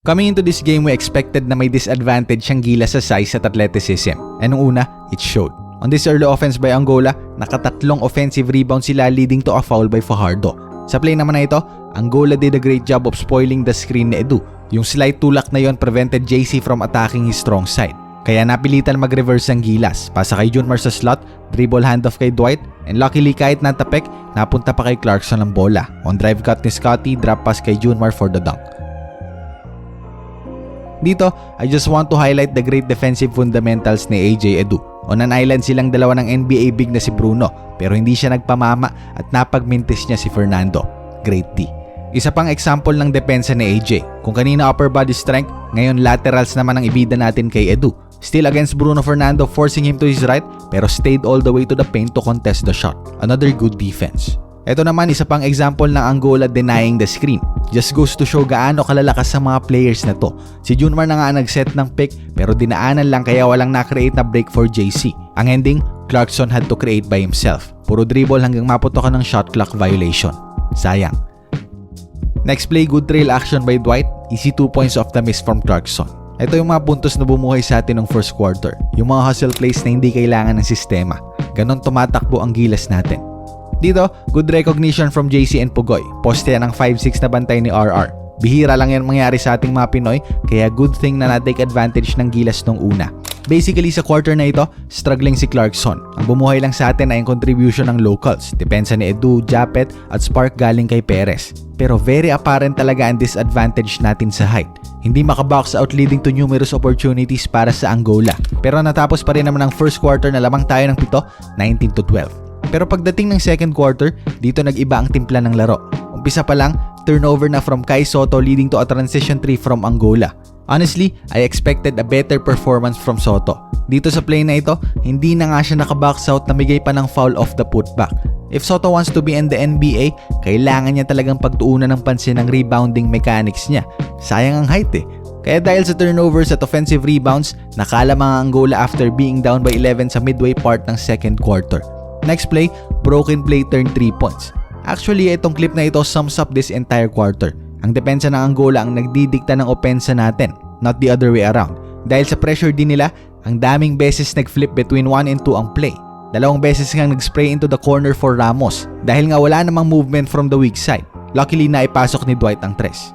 Coming into this game, we expected na may disadvantage siyang Gilas sa size at athleticism. And nung una, it showed. On this early offense by Angola, nakatatlong offensive rebound sila leading to a foul by Fajardo. Sa play naman na ito, Angola did a great job of spoiling the screen ni Edu. Yung slight tulak na yon prevented JC from attacking his strong side. Kaya napilitan mag-reverse ang Gilas. Pasa kay Junmar sa slot, dribble handoff kay Dwight, and luckily kahit natapek, napunta pa kay Clarkson ang bola. On drive cut ni Scotty, drop pass kay Junmar for the dunk. Dito, I just want to highlight the great defensive fundamentals ni AJ Edu. On an island silang dalawa ng NBA big na si Bruno, pero hindi siya nagpamama at napagmintis niya si Fernando. Great D. Isa pang example ng depensa ni AJ. Kung kanina upper body strength, ngayon laterals naman ang ibida natin kay Edu. Still against Bruno Fernando forcing him to his right pero stayed all the way to the paint to contest the shot. Another good defense. Ito naman isa pang example ng Angola denying the screen. Just goes to show gaano kalalakas sa mga players na to. Si Junmar na nga nag-set ng pick pero dinaanan lang kaya walang na-create na break for JC. Ang ending, Clarkson had to create by himself. Puro dribble hanggang maputokan ng shot clock violation. Sayang. Next play, good trail action by Dwight. Easy 2 points off the miss from Clarkson. Ito yung mga puntos na bumuhay sa atin ng first quarter. Yung mga hustle plays na hindi kailangan ng sistema. Ganon tumatakbo ang gilas natin. Dito, good recognition from JC and Pugoy. Poste ng 5-6 na bantay ni RR. Bihira lang yan mangyari sa ating mga Pinoy, kaya good thing na na-take advantage ng gilas nung una. Basically sa quarter na ito, struggling si Clarkson. Ang bumuhay lang sa atin ay ang contribution ng locals. Depensa ni Edu, Japet at Spark galing kay Perez. Pero very apparent talaga ang disadvantage natin sa height. Hindi makabox out leading to numerous opportunities para sa Angola. Pero natapos pa rin naman ang first quarter na lamang tayo ng pito, 19 to 12. Pero pagdating ng second quarter, dito nag-iba ang timpla ng laro. Umpisa pa lang, turnover na from Kai Soto leading to a transition 3 from Angola. Honestly, I expected a better performance from Soto. Dito sa play na ito, hindi na nga siya nakabox out na migay pa ng foul off the putback. If Soto wants to be in the NBA, kailangan niya talagang pagtuunan ng pansin ng rebounding mechanics niya. Sayang ang height eh. Kaya dahil sa turnovers at offensive rebounds, nakala mga Angola after being down by 11 sa midway part ng second quarter. Next play, broken play turn 3 points. Actually, itong clip na ito sums up this entire quarter. Ang depensa ng Angola ang nagdidikta ng opensa natin, not the other way around. Dahil sa pressure din nila, ang daming beses nag-flip between 1 and 2 ang play. Dalawang beses nga nag-spray into the corner for Ramos dahil nga wala namang movement from the weak side. Luckily na ipasok ni Dwight ang tres.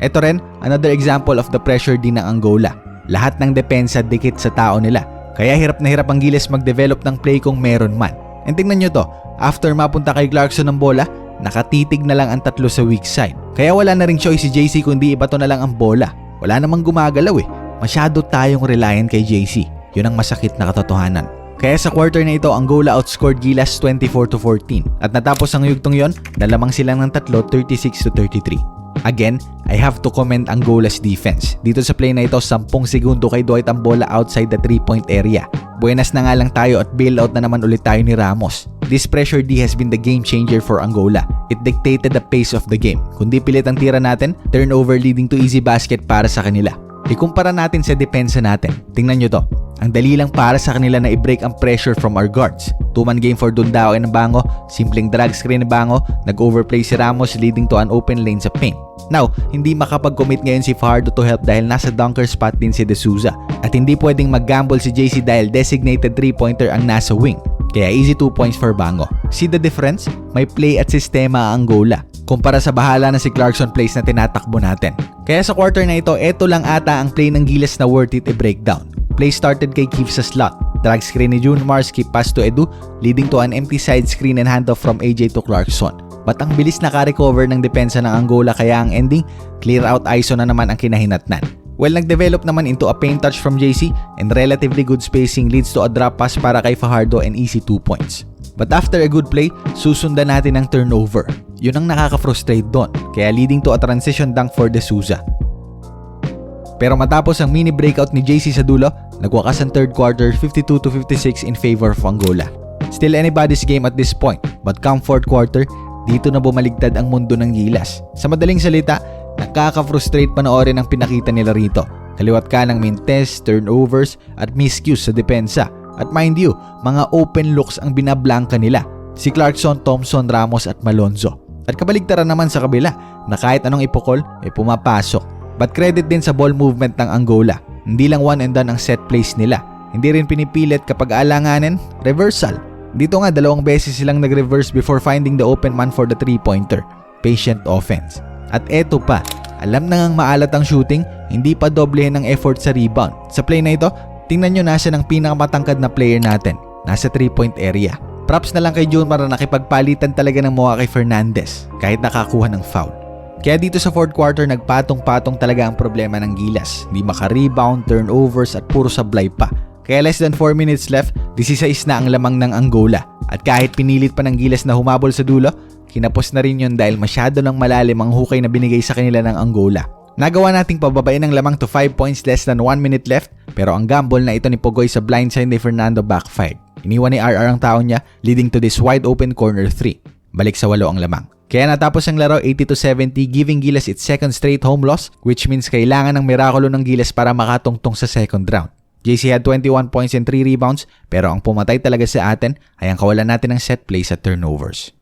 Ito rin, another example of the pressure din ng Angola. Lahat ng depensa dikit sa tao nila. Kaya hirap na hirap ang Giles mag-develop ng play kung meron man. And tingnan nyo to, after mapunta kay Clarkson ng bola, nakatitig na lang ang tatlo sa weak side. Kaya wala na ring choice si JC kundi ibato na lang ang bola. Wala namang gumagalaw eh. Masyado tayong reliant kay JC. Yun ang masakit na katotohanan. Kaya sa quarter na ito, Angola outscored Gilas 24 to 14. At natapos ang yugtong yon, nalamang silang ng tatlo 36 to 33. Again, I have to commend Angola's defense. Dito sa play na ito, 10 segundo kay Dwight ang bola outside the 3-point area. Buenas na nga lang tayo at bailout na naman ulit tayo ni Ramos. This pressure D has been the game changer for Angola. It dictated the pace of the game. Kundi pilit ang tira natin, turnover leading to easy basket para sa kanila. Ikumpara natin sa depensa natin. Tingnan nyo to. Ang dali lang para sa kanila na i-break ang pressure from our guards. Two-man game for Dundao and Bango, simpleng drag screen ni Bango, nag-overplay si Ramos leading to an open lane sa paint. Now, hindi makapag-commit ngayon si Fajardo to help dahil nasa dunker spot din si De Souza. At hindi pwedeng mag-gamble si JC dahil designated 3-pointer ang nasa wing. Kaya easy 2 points for Bango. See the difference? May play at sistema ang Angola kumpara sa bahala na si Clarkson plays na tinatakbo natin. Kaya sa quarter na ito, eto lang ata ang play ng Gilas na worth it i-breakdown. Play started kay Keith sa slot. Drag screen ni June Mars skip pass to Edu, leading to an empty side screen and handoff from AJ to Clarkson. But ang bilis naka-recover ng depensa ng Angola kaya ang ending, clear out ISO na naman ang kinahinatnan. Well, nag-develop naman into a paint touch from JC and relatively good spacing leads to a drop pass para kay Fajardo and easy 2 points. But after a good play, susundan natin ang turnover. Yun ang nakaka-frustrate doon, kaya leading to a transition dunk for De Souza. Pero matapos ang mini breakout ni JC sa dulo, nagwakas ang third quarter 52 to 56 in favor of Angola. Still anybody's game at this point, but come fourth quarter, dito na bumaligtad ang mundo ng gilas. Sa madaling salita, nakaka-frustrate panoorin ang pinakita nila rito. Kaliwat ka ng mintes, turnovers, at miscues sa depensa. At mind you, mga open looks ang binablangka nila. Si Clarkson, Thompson, Ramos at Malonzo. At kabaligtaran naman sa kabila na kahit anong ipukol ay pumapasok. But credit din sa ball movement ng Angola. Hindi lang one and done ang set plays nila. Hindi rin pinipilit kapag alanganin, reversal. Dito nga dalawang beses silang nag-reverse before finding the open man for the three-pointer. Patient offense. At eto pa, alam na ngang maalat ang shooting, hindi pa doblehin ng effort sa rebound. Sa play na ito, tingnan nyo nasa ng pinakamatangkad na player natin. Nasa 3-point area. Props na lang kay Junmar na nakipagpalitan talaga ng mukha kay Fernandez kahit nakakuha ng foul. Kaya dito sa fourth quarter, nagpatong-patong talaga ang problema ng Gilas. Hindi maka-rebound, turnovers at puro sablay pa. Kaya less than 4 minutes left, 16 na ang lamang ng Angola. At kahit pinilit pa ng Gilas na humabol sa dulo, kinapos na rin yun dahil masyado ng malalim ang hukay na binigay sa kanila ng Angola. Nagawa nating pababain ng lamang to 5 points less than 1 minute left pero ang gamble na ito ni Pogoy sa blindside ni Fernando backfired. Iniwan ni RR ang tao niya leading to this wide open corner 3. Balik sa walo ang lamang. Kaya natapos ang laro 80 to 70 giving Gilas its second straight home loss which means kailangan ng mirakulo ng Gilas para makatungtong sa second round. JC had 21 points and 3 rebounds pero ang pumatay talaga sa atin ay ang kawalan natin ng set plays at turnovers.